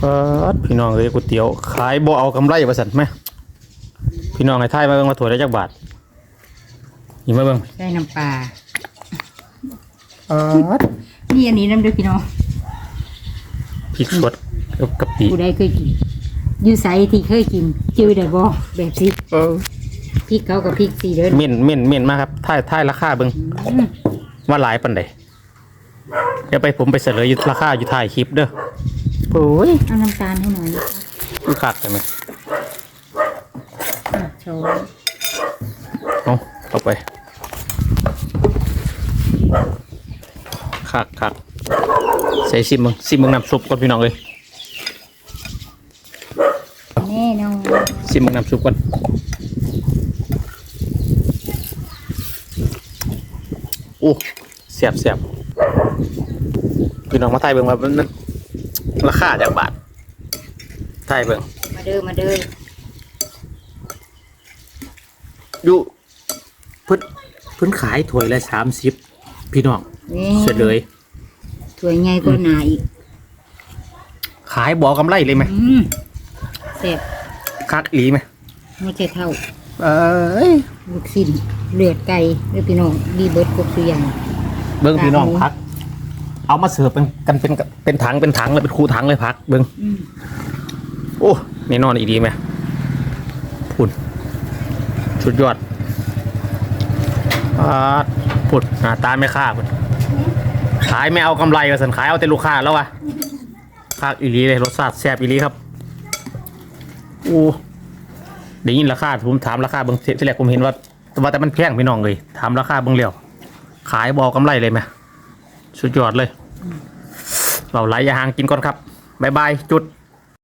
เปิดพี่น้องเอ้ยก๋วยเตี๋ยวขายบ่เอากำไรว่าซั่นไหมพี่น้องให้ทายมาเบิ่งว่าถั่วได้จักบาทนี่มาเบิ่งได้น้ำปลาเปิดนี่อันนี้น้ำเด้วยพี่น้องพริกสดกับกะปิผู้ใดเคยกินอยูไซที่เคยกินจือได้บ่แบบสิเออพริกเขากับพริกสีเด้อเม่นเม่นเม่นมาครับทายทายราคาเบิ่งอืมว่าหลายปานใดเดี๋ยวไปผมไปเสนออยู่ราคาอยู่ท้ายคลิปเด้อ โอ้ยเอาน้ำตาลให้หน่อยนะคะคือคักใช่ไหมอะโชว์เอาเอาไปคักคักใส่ซิมมึงซิมมึงน้ำซุปก่อนพี่น้องเลยแน่นอนซิมมึงน้ำซุปก่อนโอ้เสียบเสียบพี่น้องมาไทยเบิ่งว่ามันมัน ราคาจากบาทไทยเบิ่งมาเด้อมาเด้ออยู่เพิ่นเพิ่นขายถ้วยละสามสิบพี่น้องนี่เสร็จเลยถ้วยใหญ่กว่าหนาอีกขายบอกกำไรเลยไหมอืมแซ่บคักอีไหมไม่ใช่เท่า เอ้ยลูกชิ้นเลือดไก่เด้อพี่น้องดีเบิร์ดครบสุกอยางเบิ้งพี่น้องครับพัก เอามาเสิร์ฟเป็นกันเป็นเป็นถังเป็นถังเลยเป็นคูถังเลยพักเบิ้งอืมโอ้นี่นอนอีดีไหมพุ่นสุดยอดอ่าพุ่นหน้าตาไม่ค่าพุ่นขายไม่เอากำไรกับสันขายเอาแต่ลูกค้าแล้ววะพักอีรีเลยรสชาติแซ่บอีรีครับโอ้ได้ยินราคาผมถามราคาเบิ้งที่แรกผมเห็นว่าว่าแต่มันแพงพี่น้องเลยถามราคาเบิ้งเลี้ยวขายบอกำไรเลยไหมสุดยอดเลย เราไหลยาหางกินก่อนครับ บ๊ายบาย จุด